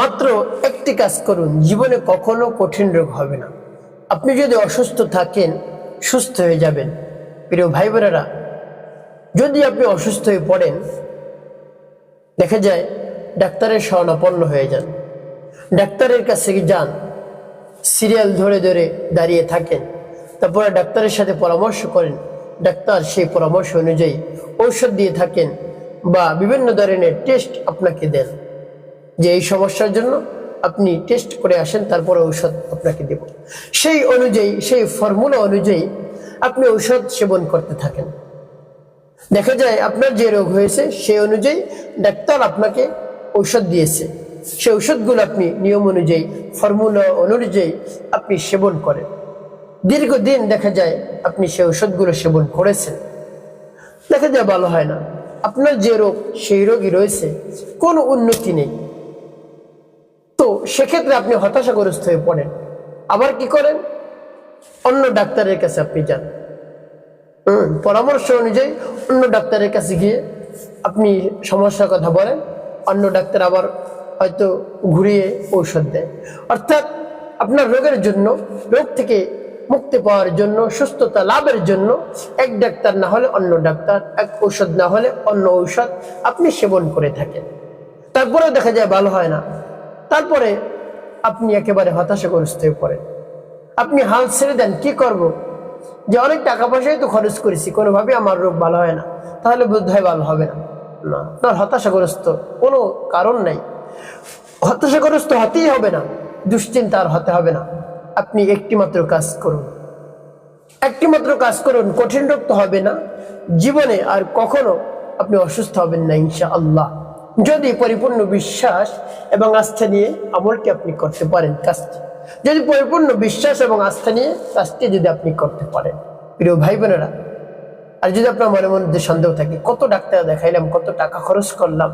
মাত্র একটি কাজ করুন, জীবনে কখনো কঠিন রোগ হবে না। আপনি যদি অসুস্থ থাকেন, সুস্থ হয়ে যাবেন। প্রিয় ভাই বোনেরা যদি আপনি অসুস্থ হয়ে পড়েন, দেখা যায় ডাক্তারের শরণাপন্ন হয়ে যান। ডাক্তারের কাছে যান, সিরিয়াল ধরে ধরে দাঁড়িয়ে থাকেন। তারপরে ডাক্তারের সাথে পরামর্শ করেন। ডাক্তার সেই পরামর্শ অনুযায়ী ঔষধ দিয়ে থাকেন বা বিভিন্ন ধরনের টেস্ট আপনাকে দেন। যে এই সমস্যার জন্য আপনি টেস্ট করে আসেন, তারপরে ঔষধ আপনাকে দেব। সেই অনুযায়ী, সেই ফর্মুলা অনুযায়ী আপনি ঔষধ সেবন করতে থাকেন। দেখা যায় আপনার যে রোগ হয়েছে, সেই অনুযায়ী ডাক্তার আপনাকে ঔষধ দিয়েছে। সেই ঔষধগুলো আপনি নিয়ম অনুযায়ী ফর্মুলা অনুযায়ী আপনি সেবন করেন। দীর্ঘদিন দেখা যায় আপনি সেই ঔষধগুলো সেবন করেছেন। দেখা যায় ভালো হয় না। আপনার যে রোগ, সেই রোগই রয়েছে, কোনো উন্নতি নেই। তো সেক্ষেত্রে আপনি হতাশাগ্রস্ত হয়ে পড়েন। আবার কি করেন? অন্য ডাক্তারের কাছে আপনি যান। পরামর্শ অনুযায়ী অন্য ডাক্তারের কাছে গিয়ে আপনি সমস্যার কথা বলেন। অন্য ডাক্তার আবার হয়তো ঘুরিয়ে ঔষধ দেয়। অর্থাৎ আপনার রোগের জন্য, রোগ থেকে মুক্তি পাওয়ার জন্য, সুস্থতা লাভের জন্য এক ডাক্তার না হলে অন্য ডাক্তার, এক ঔষধ না হলে অন্য ঔষধ আপনি সেবন করে থাকেন। তারপরেও দেখা যায় ভালো হয় না। তারপরে আপনি একেবারে হতাশাগ্রস্ত হয়ে পড়েন। আপনি হাল ছেড়ে দেন, কি করব? যে অনেক টাকা পয়সাই তো খরচ করেছি কোনোভাবে আমার রোগ ভালো হয় না। তাহলে বোধ হয় ভালো হবে না। না আপনার হতাশাগ্রস্ত কোনো কারণ নাই। হতাশাগ্রস্ত হতেই হবে না, দুশ্চিন্তা আর হতে হবে না। আপনি একটি মাত্র কাজ করুন। একটি মাত্র কাজ করুন, কঠিন রোগ তো হবে না। জীবনে আর কখনো আপনি অসুস্থ হবেন না ইনশা আল্লাহ যদি পরিপূর্ণ বিশ্বাস এবং আস্থা নিয়ে আমলটি আপনি করতে পারেন কাজটি। যদি পরিপূর্ণ বিশ্বাস এবং আস্থা নিয়ে কাজটি যদি আপনি করতে পারেন। প্রিয় ভাই বোনেরা আর যদি আপনার মনে মধ্যে সন্দেহ থাকে কত ডাক্তার দেখাইলাম কত টাকা খরচ করলাম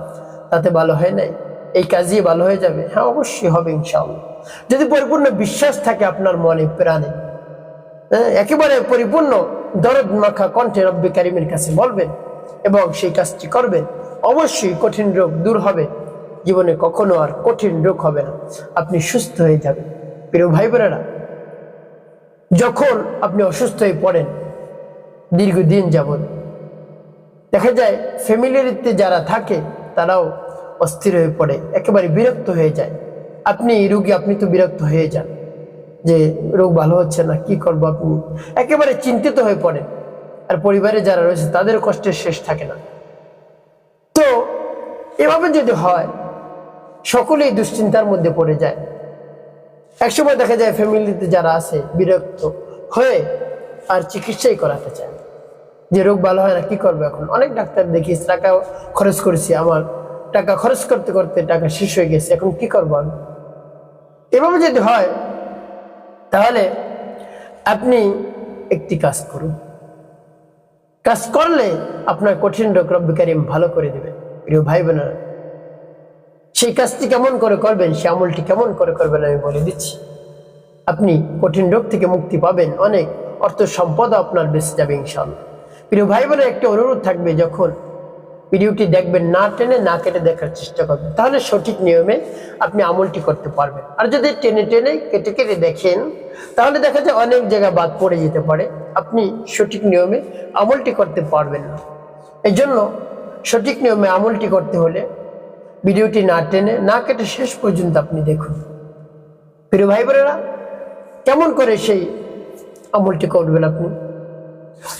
তাতে ভালো হয় নাই? এই কাজই ভালো হয়ে যাবে? হ্যাঁ অবশ্যই হবে ইনশাআল্লাহ। যদি পরিপূর্ণ বিশ্বাস থাকে আপনার মনে প্রাণে হ্যাঁ, একেবারে পরিপূর্ণ দরদ মাখা কণ্ঠে রব্বি কারিমের কাছে বলবেন এবং সেই কাজটি করবেন অবশ্যই কঠিন রোগ দূর হবে। জীবনে কখনো আর কঠিন রোগ হবে না। আপনি সুস্থ হয়ে যাবেন। প্রিয় ভাই বোনেরা যখন আপনি অসুস্থ হয়ে পড়েন, দীর্ঘদিন যাবৎ, দেখা যায় ফ্যামিলিতে যারা থাকে, তারাও অস্থির হয়ে পড়ে, একেবারে বিরক্ত হয়ে যায়। আপনি রুগী, আপনি তো বিরক্ত হয়ে যান যে রোগ ভালো হচ্ছে না, কি করব আপনি? একেবারে চিন্তিত হয়ে পড়েন। আর পরিবারে যারা রয়েছে, তাদের কষ্টের শেষ থাকে না। তো, এভাবে যদি হয়, সকলেই দুশ্চিন্তার মধ্যে পড়ে যায়। একসময় দেখা যায় ফ্যামিলিতে যারা আছে, বিরক্ত হয়ে আর চিকিৎসাই করাতে চায়। যে রোগ ভালো হয় না, কি করব এখন? অনেক ডাক্তার দেখিস টাকা খরচ করেছি আমার। টাকা খরচ করতে করতে টাকা শেষ হয়ে গেছে, এখন কি করব আমি? এভাবে যদি হয়, তাহলে আপনি একটি কাজ করুন। কাজ করলে আপনার কঠিন রোগ রব্বি কারিম ভালো করে দেবেন প্রিয় ভাই বোনেরা, সেই কাজটি কেমন করে করবেন, সে আমলটি কেমন করে করবেন আমি বলে দিচ্ছি। আপনি কঠিন রোগ থেকে মুক্তি পাবেন, অনেক অর্থ সম্পদ আপনার বেঁচে যাবে ইনশাল্লাহ প্রিয় ভাই বোনের, একটি অনুরোধ থাকবে, যখন ভিডিওটি দেখবেন, না টেনে, না কেটে দেখার চেষ্টা করবেন। তাহলে সঠিক নিয়মে আপনি আমলটি করতে পারবেন। আর যদি টেনে টেনে, কেটে কেটে দেখেন, তাহলে দেখা যায় অনেক জায়গা বাদ পড়ে যেতে পারে। আপনি সঠিক নিয়মে আমলটি করতে পারবেন না। এই জন্য সঠিক নিয়মে আমলটি করতে হলে ভিডিওটি না টেনে, না কেটে শেষ পর্যন্ত আপনি দেখুন। প্রিয় ভাই বোনেরা, কেমন করে সেই আমলটি করবেন আপনি?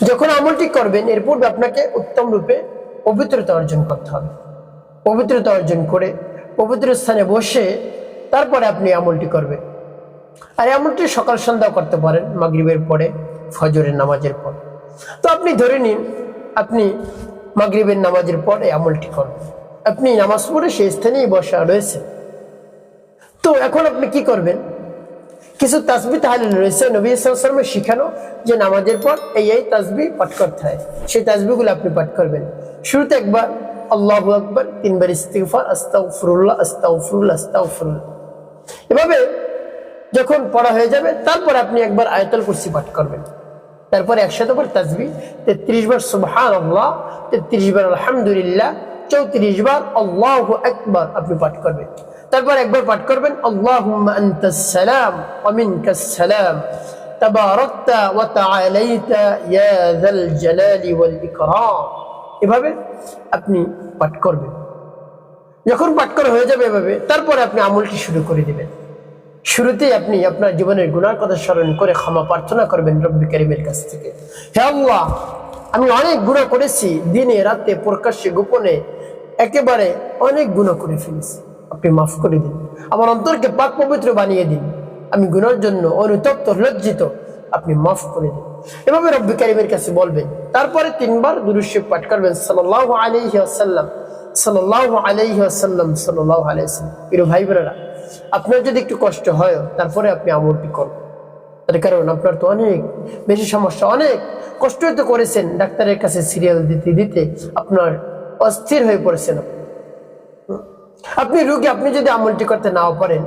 যখন আমলটি করবেন, এর পূর্বে আপনাকে উত্তম রূপে পবিত্রতা অর্জন করতে হবে। পবিত্রতা অর্জন করে, পবিত্র স্থানে বসে তারপরে আপনি আমলটি করবেন। আর আমলটি সকাল সন্ধ্যা করতে পারেন, মাগরিবের পরে, ফজরের নামাজের পর। তো আপনি ধরে নিন, আপনি মাগরিবের নামাজের পরে আমলটি করবেন আপনি নামাজ পড়ে সেই স্থানেই বসা রয়েছে তো এখন আপনি কি করবেন? কিছু তাসবি তাহলে রয়েছে নবী সালামের শিখানো যে নামাজের পর এই এই তাসবি পাঠ করতে হয়। সেই তাসবিগুলো আপনি পাঠ করবেন। শুরুতে একবার আল্লাহ আকবর, তিনবার ইস্তিগফার, আস্তাগফিরুল্লাহ আস্তাগফিরুল্লাহ আস্তাগফিরুল্লাহ। এভাবে যখন পড়া হয়ে যাবে, তারপর আপনি একবার আয়তল কুরসি পাঠ করবেন। তারপরে একশত বার তাসবি, তেত্রিশ বার সুবহান আল্লাহ তেত্রিশ বার আলহামদুলিল্লাহ, চৌত্রিশ বার আল্লাহ একবার আপনি পাঠ করবেন। তারপর একবার পাঠ করবেন এভাবে আপনি পাঠ করবেন। যখন পাঠ করা হয়ে যাবে এভাবে, তারপরে আপনি আমলটি শুরু করে দিবেন। শুরুতেই আপনি আপনার জীবনের গুণার কথা স্মরণ করে ক্ষমা প্রার্থনা করবেন রব্বি করিমের কাছ থেকে। হে আল্লাহ, আমি অনেক গুণা করেছি, দিনে, রাতে, প্রকাশ্যে, গোপনে, একেবারে অনেক গুণা করে ফেলেছি। আপনি মাফ করে দিন। আমার অন্তরকে পাক পবিত্র বানিয়ে দিন। আমি গুনার জন্য অনুতপ্ত, লজ্জিত, আপনি মাফ করে দিন। এভাবে রব্বি করিমের কাছে বলবেন। তারপরে তিনবার দুরুশ্য পাঠ করবেন। সাল্লাহ আলহি আসাল্লাম সাল্লাহ আলহি আসাল্লাম সাল্লাহ আলাইসাল্লাম প্রিয় ভাই বোনেরা আপনার যদি একটু কষ্ট হয়, তারপরে আপনি আমলটি করবেন তার কারণ আপনার তো অনেক, বেশি সমস্যা, অনেক কষ্ট তো করেছেন। ডাক্তারের কাছে সিরিয়াল দিতে দিতে আপনার অস্থির হয়ে পড়েছেন আপনি। আপনি রুগী, আপনি যদি আমলটি করতে নাও পারেন,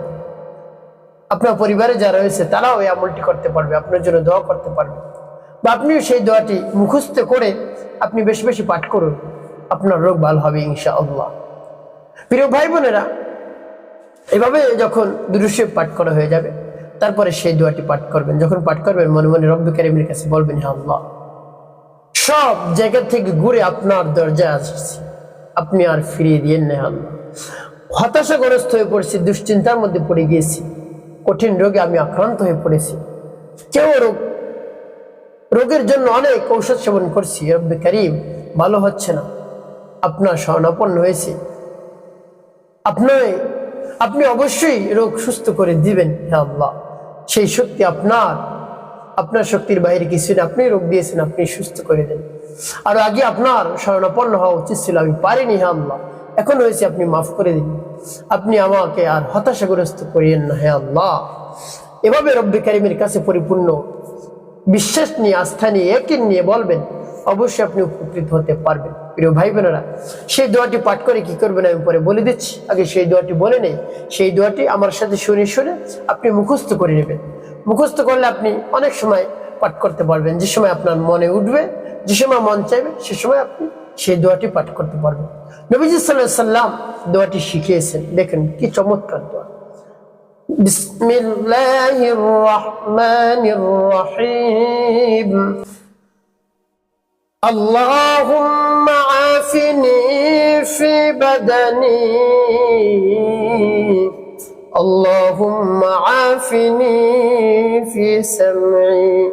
আপনার পরিবারে যারা রয়েছে, তারাও এই আমলটি করতে পারবে, আপনার জন্য দোয়া করতে পারবে। বা আপনিও সেই দোয়াটি মুখস্থ করে আপনি বেশি বেশি পাঠ করুন, আপনার রোগ ভালো হবে ইনশা আল্লাহ প্রিয় ভাই বোনেরা, এভাবে যখন দুরুশে পাঠ করা হয়ে যাবে, তারপরে সেই দোয়াটি পাঠ করবেন। যখন পাঠ করবেন, মনে মনে রব্বি কারিমের কাছে বলবেন হ্যাঁ আল্লাহ, সব জায়গা থেকে ঘুরে আপনার দরজায় আসছি। আপনি আর ফিরিয়ে দিয়েন না আল্লাহ। হতাশাগ্রস্ত হয়ে পড়েছি, দুশ্চিন্তার মধ্যে পড়ে গিয়েছি। কঠিন রোগে আমি আক্রান্ত হয়ে পড়েছি। কেউ রোগ, রোগের জন্য অনেক ঔষধ সেবন করছি, রব্বি করিম, ভালো হচ্ছে না। আপনার শরণাপন্ন হয়েছে। আপনার, আপনি অবশ্যই রোগ সুস্থ করে দিবেন হে আল্লাহ। সেই শক্তি আপনার আপনার শক্তির বাইরে কিছু না। আপনি রোগ দিয়েছেন, আপনি সুস্থ করে দেন। আর আগে আপনার শরণাপন্ন হওয়া উচিত ছিল, আমি পারিনি হে আল্লাহ। এখন হয়েছে, আপনি মাফ করে দিন। আপনি আমাকে আর হতাশাগ্রস্ত করিয়েন না, হে আল্লাহ। এভাবে রব্বি কারিমের কাছে পরিপূর্ণ বিশ্বাস নিয়ে, আস্থা নিয়ে একিন নিয়ে বলবেন, অবশ্যই আপনি উপকৃত হতে পারবেন। প্রিয় ভাই বোনেরা সেই দোয়াটি পাঠ করে কি করবেন আমি পরে বলে দিচ্ছি। আগে সেই দোয়াটি বলে নেই। সেই দোয়াটি আমার সাথে শুনে শুনে আপনি মুখস্থ করে নেবেন। মুখস্থ করলে আপনি অনেক সময় পাঠ করতে পারবেন। যে সময় আপনার মনে উঠবে, যে সময় মন চাইবে, সে সময় আপনি সেই দোয়াটি পাঠ করতে পারবেন নবীজি সাল্লাহ সাল্লাম দোয়াটি শিখিয়েছেন দেখেন কি চমৎকার দোয়া بسم الله الرحمن الرحيم اللهم عافني في بدني اللهم عافني في سمعي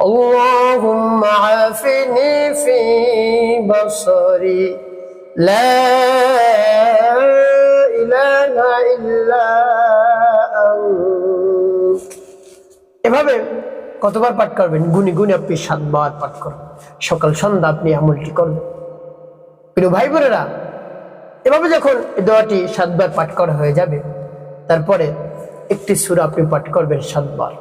اللهم عافني في بصري لا إله إلا أنت এভাবে কতবার পাঠ করবেন গুনি গুনি আপনি সাতবার পাঠ করবেন সকাল সন্ধ্যা আপনি আমলটি করবেন প্রিয় ভাই বোনেরা এভাবে যখন এই দোয়াটি সাতবার পাঠ করা হয়ে যাবে তারপরে একটি সুরা আপনি পাঠ করবেন সাতবার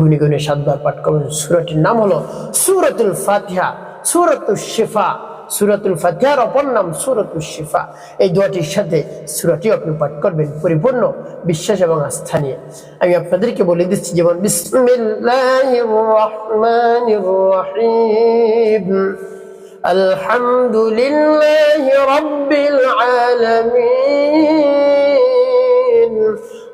গুনি গুনি সাতবার পাঠ করবেন সুরাটির নাম হলো সুরতুল ফাতিহা সুরতুল শিফা সুরাতুল ফাতিহার অপর নাম সুরতুল শিফা এই দোয়াটির সাথে সুরাটিও আপনি পাঠ করবেন পরিপূর্ণ বিশ্বাস এবং আস্থা নিয়ে আমি আপনাদেরকে বলে দিচ্ছি যেমন বিসমিল্লাহির রহমানির রহিম الحمد لله رب العالمين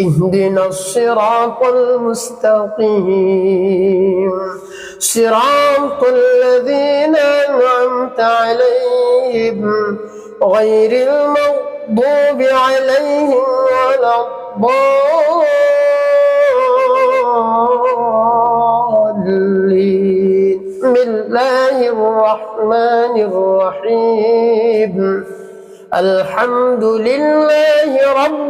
اهدنا الصراط المستقيم. صراط الذين أنعمت عليهم غير المغضوب عليهم ولا الضالين. بسم الله الرحمن الرحيم. الحمد لله رب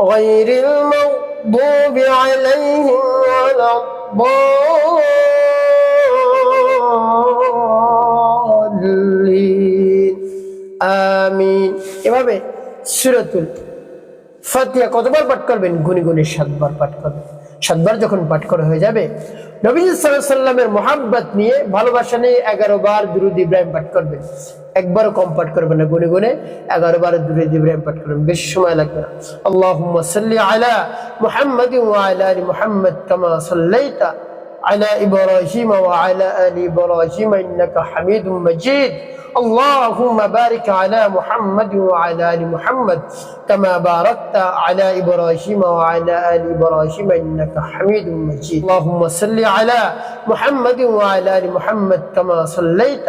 غير المغضوب عليهم ولا الضالين আমিন এভাবে সুরতুল ফাতিয়া কতবার পাঠ করবেন গুনি গুনি সাতবার পাঠ করবেন সাতবার যখন পাঠ করা হয়ে যাবে নবীজ সাল্লামের মোহাব্বত নিয়ে ভালোবাসা নিয়ে এগারো বার দুরুদ ইব্রাহিম পাঠ করবেন একবারও কম পাঠ করবেন না গুনে গুনে এগারো বার দুরুদ ইব্রাহিম পাঠ করবেন বেশি সময় লাগবে না আল্লাহ সাল্লি আলা মুহাম্মদ ওয়ালা আলি মুহাম্মদ কামা সাল্লাইতা على إبراهيم وعلى آل إبراهيم إنك حميد مجيد اللهم بارك على محمد وعلى آل محمد كما باركت على إبراهيم وعلى آل إبراهيم إنك حميد مجيد اللهم صل على محمد وعلى آل محمد كما صليت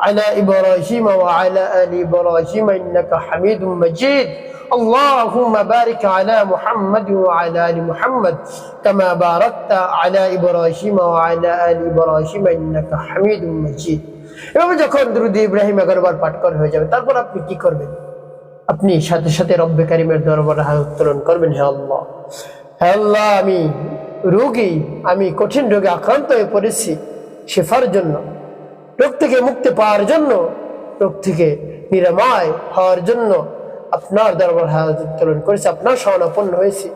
على ابراهيم وعلى ال ابراهيم انك حميد مجيد اللهم بارك على محمد وعلى ال محمد كما باركت على ابراهيم وعلى ال ابراهيم انك حميد مجيد এভাবে যখন দুরুদ ইব্রাহিম এগারোবার পাঠ করা হয়ে যাবে তারপর আপনি কি করবেন আপনি সাথে সাথে রব্বে কারিমের দরবারে হাত উত্তোলন করবেন হে আল্লাহ হে আল্লাহ আমি রোগী আমি কঠিন রোগে আক্রান্ত হয়ে পড়েছি শেফার জন্য রোগ থেকে মুক্তি পাওয়ার জন্য, রোগ থেকে নিরাময় হওয়ার জন্য আপনার দরবার হাজত উত্তোলন করেছি, আপনার শরণাপন্ন হয়েছি।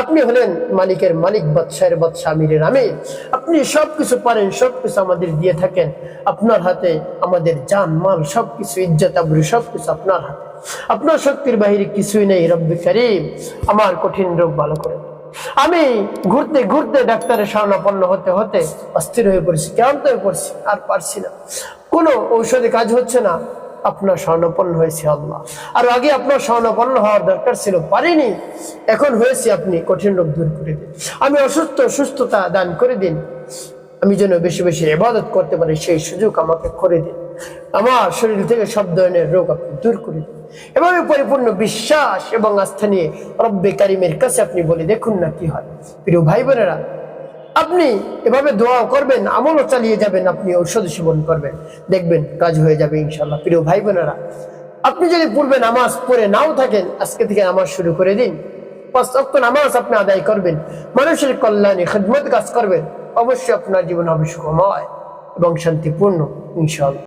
আপনি হলেন মালিকের মালিক বাদশাহের বাদশাহ আমিরের আমির। আপনি সব কিছু পারেন সব কিছু আমাদের দিয়ে থাকেন। আপনার হাতে আমাদের জান, মাল সব কিছু ইজ্জত আবরু সব কিছু আপনার হাতে। আপনার শক্তির বাহিরে কিছুই নেই, রব্বি করিম। আমার কঠিন রোগ ভালো করে দিন। আমি ঘুরতে ঘুরতে ডাক্তারের শরণাপন্ন হতে হতে অস্থির হয়ে পড়ছি, ক্লান্ত হয়ে পড়ছি, আর পারছি না। কোনো ঔষধে কাজ হচ্ছে না। আপনার স্বর্ণপন্ন হয়েছে আল্লাহ। আর আগে আপনার স্বর্ণপন্ন হওয়ার দরকার ছিল, পারিনি। এখন হয়েছে আপনি কঠিন রোগ দূর করে দিন। আমি অসুস্থ, সুস্থতা দান করে দিন। আমি যেন বেশি বেশি ইবাদত করতে পারি, সেই সুযোগ আমাকে করে দিন। আমার শরীর থেকে সব ধরনের রোগ আপনি দূর করে এভাবে পরিপূর্ণ বিশ্বাস এবং আস্থা নিয়ে রব্বে কারিমের কাছে আপনি বলে দেখুন না কি হয়। প্রিয় ভাই বোনেরা আপনি এভাবে দোয়া করবেন, আমলও চালিয়ে যাবেন, আপনি ঔষধ সেবন করবেন। দেখবেন কাজ হয়ে যাবে ইনশাল্লাহ প্রিয় ভাই বোনেরা আপনি যদি পূর্বে নামাজ পড়ে নাও থাকেন, আজকে থেকে নামাজ শুরু করে দিন। পাঁচ নামাজ আপনি আদায় করবেন, মানুষের কল্যাণে খেদমত কাজ করবেন, অবশ্যই আপনার জীবন হবে সুখময় এবং শান্তিপূর্ণ ইনশাল্লাহ